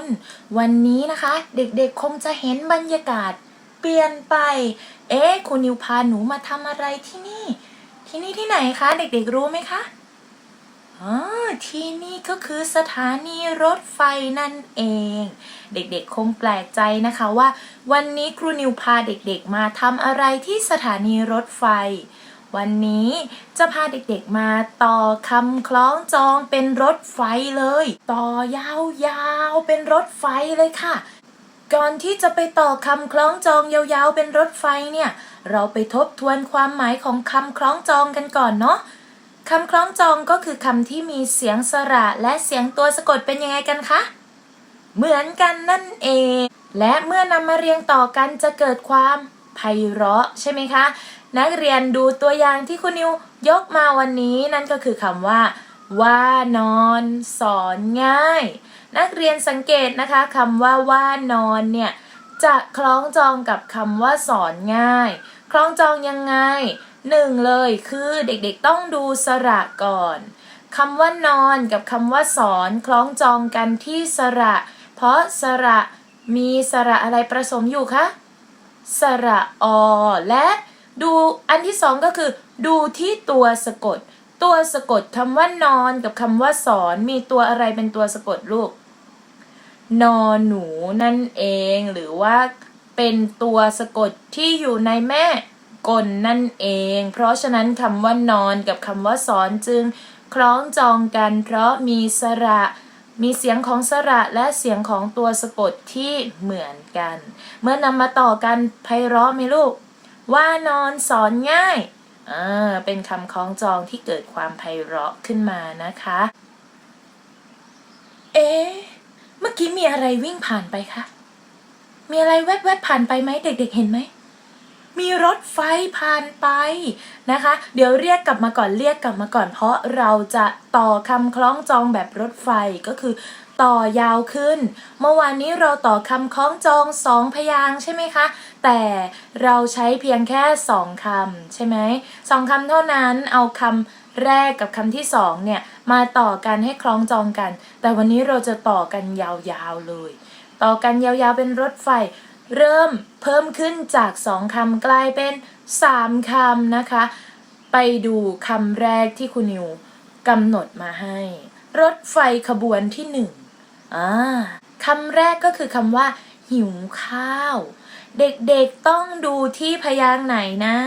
นวันนี้นะคะเด็กๆคงจะเห็นบรรยากาศเปลี่ยนไป เอ๊ะคุณนิวพาหนูมาทำอะไรที่นี่ ที่นี่ที่ไหนคะ เด็กๆรู้ไหมคะอ๋อที่นี่ก็คือสถานีรถไฟนั่นเอง เด็กๆคงแปลกใจนะคะว่า วันนี้ครูนิวพาเด็กๆมาทำอะไรที่สถานีรถไฟ วันนี้จะพาเด็กๆมาต่อคำคล้องจองเป็นรถไฟเลย ต่อยาวๆเป็นรถไฟเลยค่ะ ก่อนที่จะไปต่อคำคล้องจองยาวๆเป็นรถไฟเนี่ย เราไปทบทวนความหมายของคำคล้องจองกันก่อนเนาะคำคล้องจองก็คือคำที่มีเสียงสระและเสียงตัวสะกดเป็นยังไงกันคะ เหมือนกันนั่นเอง และเมื่อนำมาเรียงต่อกันจะเกิดความไพเราะใช่ไหมคะ นักเรียนดูตัวอย่างที่คุณนิวยกมาวันนี้นั่นก็คือคำว่า ว่านอนสอนง่าย นักเรียนสังเกตนะคะคำว่าว่านอนเนี่ยจะคล้องจองกับคำว่าสอนง่าย คล้องจองยังไงหนึ่งเลยคือเด็กๆต้องดูสระก่อนคำว่านอนกับคำว่าสอนคล้องจองกันที่สระ เพราะสระมีสระอะไรผสมอยู่คะสระอและ ดูอันที่สองก็คือ ดูที่ตัวสะกด ตัวสะกดคำว่านอนกับคำว่าสอนมีตัวอะไรเป็นตัวสะกดลูก นอนหนูนั่นเองหรือว่าเป็นตัวสะกดที่อยู่ในแม่กลนั่นเอง เพราะฉะนั้นคำว่านอนกับคำว่าสอนจึงคล้องจองกัน เพราะมีสระ มีเสียงของสระและเสียงของตัวสะกดที่เหมือนกัน เมื่อนำมาต่อกันไพเราะไหมลูก ว่านอนสอนง่ายอ่าเป็นคำคล้องจองที่เกิดความไพเราะขึ้นมานะคะ เอ๊ะเมื่อกี้มีอะไรวิ่งผ่านไปคะ มีอะไรแวบๆผ่านไปไหมเด็ก ๆ เห็นไหม มีรถไฟผ่านไปนะคะ เดี๋ยวเรียกกลับมาก่อนเรียกกลับมาก่อน เพราะเราจะต่อคำคล้องจองแบบรถไฟก็คือ ต่อยาวขึ้น เมื่อวานนี้เราต่อคำคล้องจองสองพยางใช่ไหมคะ แต่เราใช้เพียงแค่สองคำใช่ไหมสองคำเท่านั้นเอาคำแรกกับคำที่สองเนี่ยมาต่อกันให้คล้องจองกัน แต่วันนี้เราจะต่อกันยาวๆเลย ต่อกันยาวๆเป็นรถไฟ เริ่มเพิ่มขึ้นจากสองคำกลายเป็นสามคำนะคะ ไปดูคำแรกที่คุณนิวกำหนดมาให้ รถไฟขบวนที่หนึ่ง อ่าคำแรกก็คือคำว่า หิวข้าว เด็กๆต้องดูที่พยางค์ไหนนะ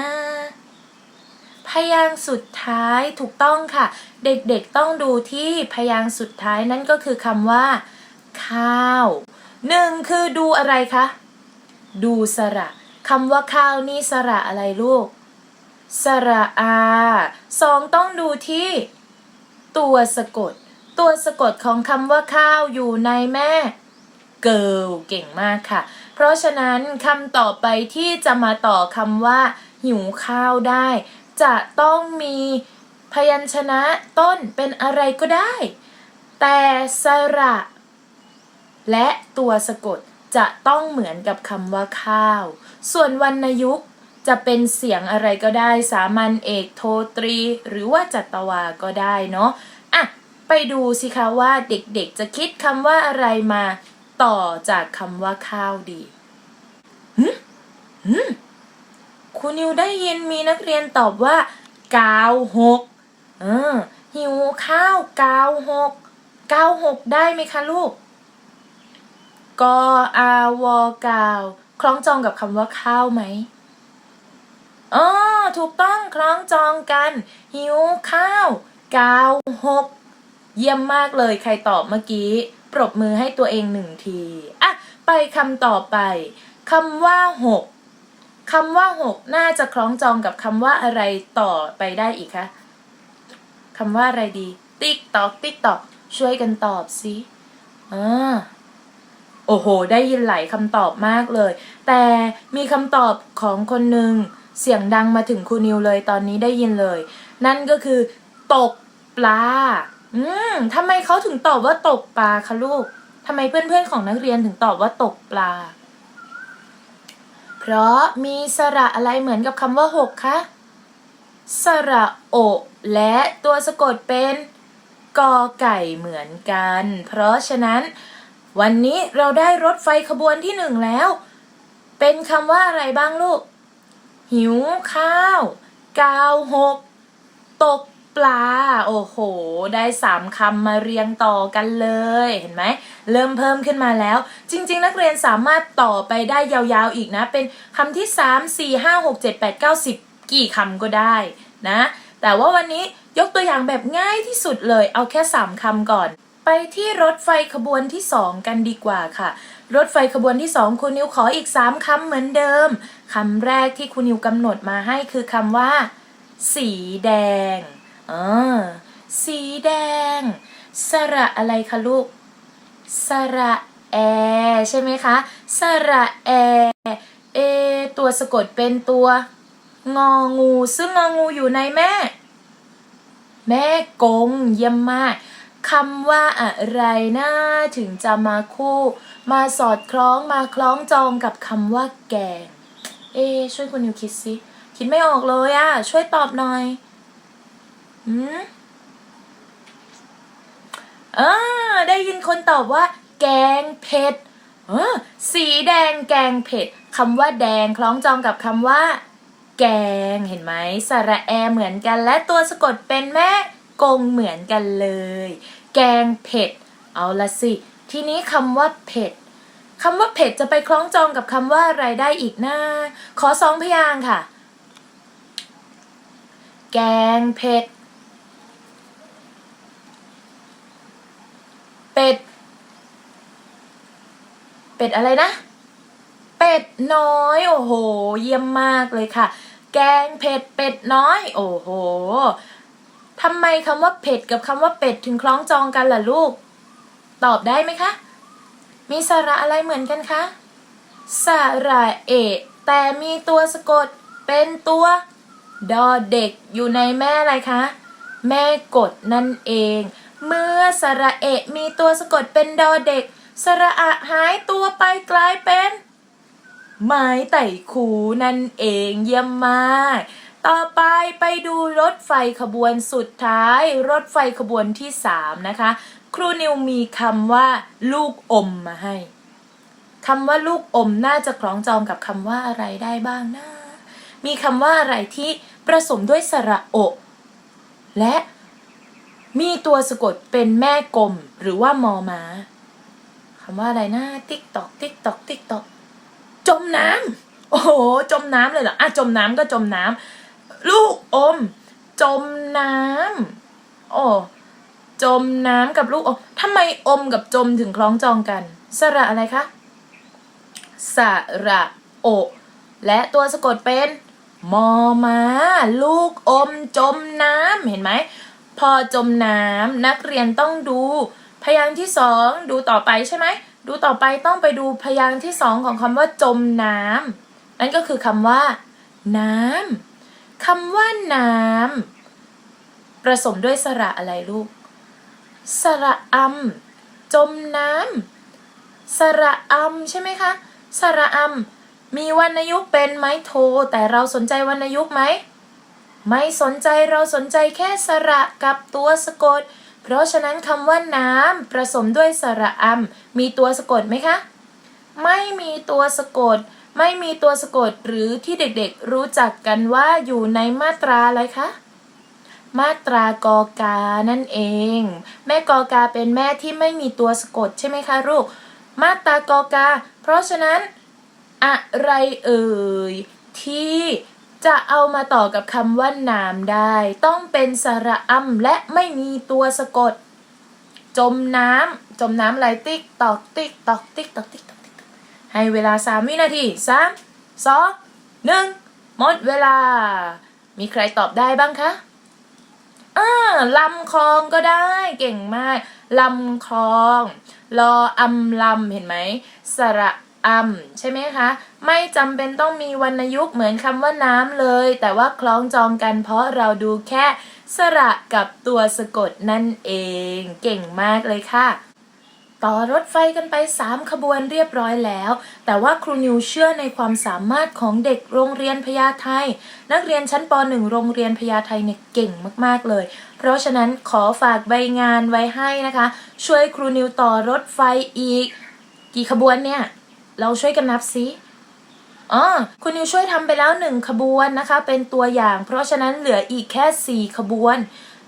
พยางค์สุดท้ายถูกต้องค่ะ เด็กๆต้องดูที่พยางค์สุดท้ายนั่นก็คือคำว่า ข้าวหนึ่งคือดูอะไรคะดูสระคำว่าข้าวนี่สระอะไรลูก สระอาสองต้องดูที่ ตัวสะกด ตัวสะกดของคำว่าข้าวอยู่ในแม่เกิลเก่งมากค่ะ เพราะฉะนั้นคำต่อไปที่จะมาต่อคำว่า หิวข้าวได้ จะต้องมีพยัญชนะต้นเป็นอะไรก็ได้ แต่สระ และตัวสะกดจะต้องเหมือนกับคำว่าข้าว ส่วนวรรณยุกต์จะเป็นเสียงอะไรก็ได้ สามัญเอกโทตรี หรือว่าจัตวาก็ได้เนาะ ไปดูสิคะว่าเด็กๆจะคิดคำว่าอะไรมาต่อจากคำว่าข้าวดีหืมหืมคุณนิวได้ยินมีนักเรียนตอบว่ากาวหกเออหิวข้าวกาวหกกาวหกได้ไหมคะลูกกออาวอกาวคล้องจองกับคำว่าข้าวไหมอ๋อถูกต้องคล้องจองกัน หิวข้าวกาวหก เยี่ยมมากเลยใครตอบเมื่อกี้ ปรบมือให้ตัวเองหนึ่งทีอะไปคำต่อไปคำว่าหกคำว่าหกน่าจะคล้องจองกับคำว่าอะไรต่อไปได้อีกคะคำว่าอะไรดี ติ๊กตอกติ๊กตอกช่วยกันตอบสิอ่าโอ้โห ได้ยินหลายคำตอบมากเลย แต่มีคำตอบของคนหนึ่งเสียงดังมาถึงครูนิวเลยตอนนี้ได้ยินเลย นั่นก็คือ ตกปลา อืมทำไมเขาถึงตอบว่าตกปลาคะลูกทำไมเพื่อนๆของนักเรียนถึงตอบว่าตกปลา เพราะมีสระอะไรเหมือนกับคำว่าหกคะสระโอและตัวสะกดเป็นกอไก่เหมือนกัน เพราะฉะนั้น วันนี้เราได้รถไฟขบวนที่หนึ่งแล้ว เป็นคำว่าอะไรบ้างลูก หิวข้าว กาวหก ตก ปลา โอ้โห ได้สามคำมาเรียงต่อกันเลย เห็นไหม เริ่มเพิ่มขึ้นมาแล้ว จริง ๆ นักเรียนสามารถต่อไปได้ยาวๆอีกนะ เป็นคำที่3 4 5 6 7 8 9 10กี่คำก็ได้นะ แต่ว่าวันนี้ยกตัวอย่างแบบง่ายที่สุดเลย เอาแค่3คำก่อน ไปที่รถไฟขบวนที่2กันดีกว่าค่ะ รถไฟขบวนที่2คุณนิวขออีก3คำเหมือนเดิมคำแรกที่คุณนิวกำหนดมาให้คือคำว่า สีแดง ออสีแดง สระอะไรคะลูก สระแอใช่ไหมคะ สระแอเอตัวสะกดเป็นตัวงองู ซึ่งงองูอยู่ในแม่ แม่กงเยี่ยมมากคำว่าอะไรนะถึงจะมาคู่ มาสอดคล้องมาคล้องจองกับคำว่าแกง เอช่วยคุณนิวคิดสิ คิดไม่ออกเลยอะช่วยตอบหน่อย หืมอ่าได้ยินคนตอบว่า แกงเผ็ดเออสีแดงแกงเผ็ดคำว่าแดงคล้องจองกับคำว่า แกงเห็นไหมสระแอเหมือนกัน และตัวสะกดเป็นแม่กงเหมือนกันเลย แกงเผ็ด เอาละสิ ทีนี้คำว่าเผ็ดคำว่าเผ็ดจะไปคล้องจองกับคำว่าอะไรได้อีกนะขอสองพยางค์ค่ะ แกงเผ็ด เป็ด เป็ดอะไรนะ เป็ดน้อย โอ้โห เยี่ยมมากเลยค่ะ แกงเผ็ดเป็ดน้อย โอ้โหทำไมคำว่าเผ็ดกับคำว่าเป็ดถึงคล้องจองกันล่ะลูก ตอบได้ไหมคะ มีสระอะไรเหมือนกันคะสระเอแต่มีตัวสะกดเป็นตัวดอเด็กอยู่ในแม่อะไรคะ แม่กดนั่นเอง เมื่อสระเอะมีตัวสะกดเป็นดอเด็ก สระอะหายตัวไปกลายเป็น ไม้ไต่คูนั่นเองเยี่ยมมาก ต่อไปไปดูรถไฟขบวนสุดท้าย รถไฟขบวนที่สามนะคะ ครูนิวมีคำว่า ลูกอมมาให้คำว่าลูกอมน่าจะคล้องจองกับคำว่าอะไรได้บ้างนะมีคำว่าอะไรที่ผสมด้วยสระโอะและมีตัวสะกดเป็นแม่กลมหรือว่ามอม้า คำว่าอะไรนะติ๊กตอกติ๊กตอกติ๊กตอกจมน้ำโอ้โหจมน้ำเลยเหรออะจมน้ำก็จมน้ำลูกอม จมน้ำโอ้จมน้ำกับลูกอมทำไมอมกับจมถึงคล้องจองกัน สระอะไรคะ สระโอ และตัวสะกดเป็นมอมาลูกอมจมน้ำเห็นไหม พอจมน้ำนักเรียนต้องดู พยางค์ที่สองดูต่อไปใช่ไหม ดูต่อไปต้องไปดูพยางค์ที่สองของคำว่าจมน้ำนั่นก็คือคำว่า น้ำคำว่าน้ำผสมด้วยสระอะไรลูก สระอำจมน้ำสระอำใช่ไหมคะ สระอำมีวรรณยุกต์เป็นไม้โท แต่เราสนใจวรรณยุกต์ไหม ไม่สนใจเราสนใจแค่สระกับตัวสะกด เพราะฉะนั้นคำว่าน้ำผสมด้วยสระอำมีตัวสะกดไหมคะ ไม่มีตัวสะกด ไม่มีตัวสะกดหรือที่เด็กๆรู้จักกันว่าอยู่ในมาตราอะไรคะ มาตรากอกานั่นเอง แม่กอกาเป็นแม่ที่ไม่มีตัวสะกดใช่ไหมคะลูก มาตรากอกา เพราะฉะนั้น อะไรเอ่ยที่ จะเอามาต่อกับคำว่าน้ำได้ ต้องเป็นสระอำและไม่มีตัวสะกด จมน้ำจมน้ำอะไรติ๊กตอกติ๊กตอกติ๊กตอกติ๊กตอกติ๊กให้เวลาสามวินาทีสามสองหนึ่งหมดเวลา มีใครตอบได้บ้างคะอ่าลำคลองก็ได้เก่งมากลำคลอง รออำลำเห็นไหมสระ อำใช่ไหมคะ ไม่จำเป็นต้องมีวรรณยุกต์เหมือนคำว่าน้ำเลย แต่ว่าคล้องจองกันเพราะเราดูแค่สระกับตัวสะกดนั่นเอง เก่งมากเลยค่ะ ต่อรถไฟกันไป 3 ขบวนเรียบร้อยแล้ว แต่ว่าครูนิวเชื่อในความสามารถของเด็กโรงเรียนพญาไทนักเรียนชั้นป .1 โรงเรียนพญาไทเนี่ยเก่งมากๆเลย เพราะฉะนั้นขอฝากใบงานไว้ให้นะคะ ช่วยครูนิวต่อรถไฟอีก กี่ขบวนเนี่ย เราช่วยกันนับซิอ๋อคุณนิวช่วยทำไปแล้วหนึ่งขบวนนะคะ เป็นตัวอย่าง เพราะฉะนั้นเหลืออีกแค่สี่ขบวน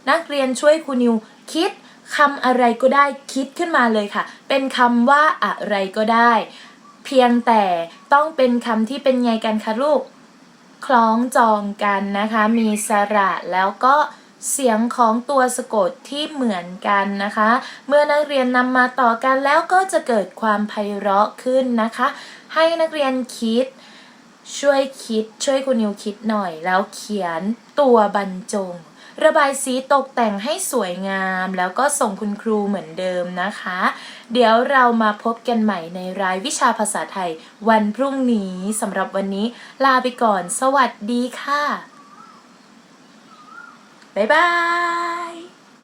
นักเรียนช่วยคุณนิวคิดคำอะไรก็ได้คิดขึ้นมาเลยค่ะ เป็นคำว่าอะไรก็ได้ เพียงแต่ต้องเป็นคำที่เป็นไงกันคะลูก คล้องจองกันนะคะ มีสระแล้วก็ เสียงของตัวสะกดที่เหมือนกันนะคะ เมื่อนักเรียนนำมาต่อกันแล้วก็จะเกิดความไพเราะขึ้นนะคะ ให้นักเรียนคิด ช่วยคิด ช่วยคุณนิวคิดหน่อย แล้วเขียนตัวบรรจง ระบายสีตกแต่งให้สวยงาม แล้วก็ส่งคุณครูเหมือนเดิมนะคะ เดี๋ยวเรามาพบกันใหม่ในรายวิชาภาษาไทย วันพรุ่งนี้สำหรับวันนี้ ลาไปก่อน สวัสดีค่ะ บ๊ายบาย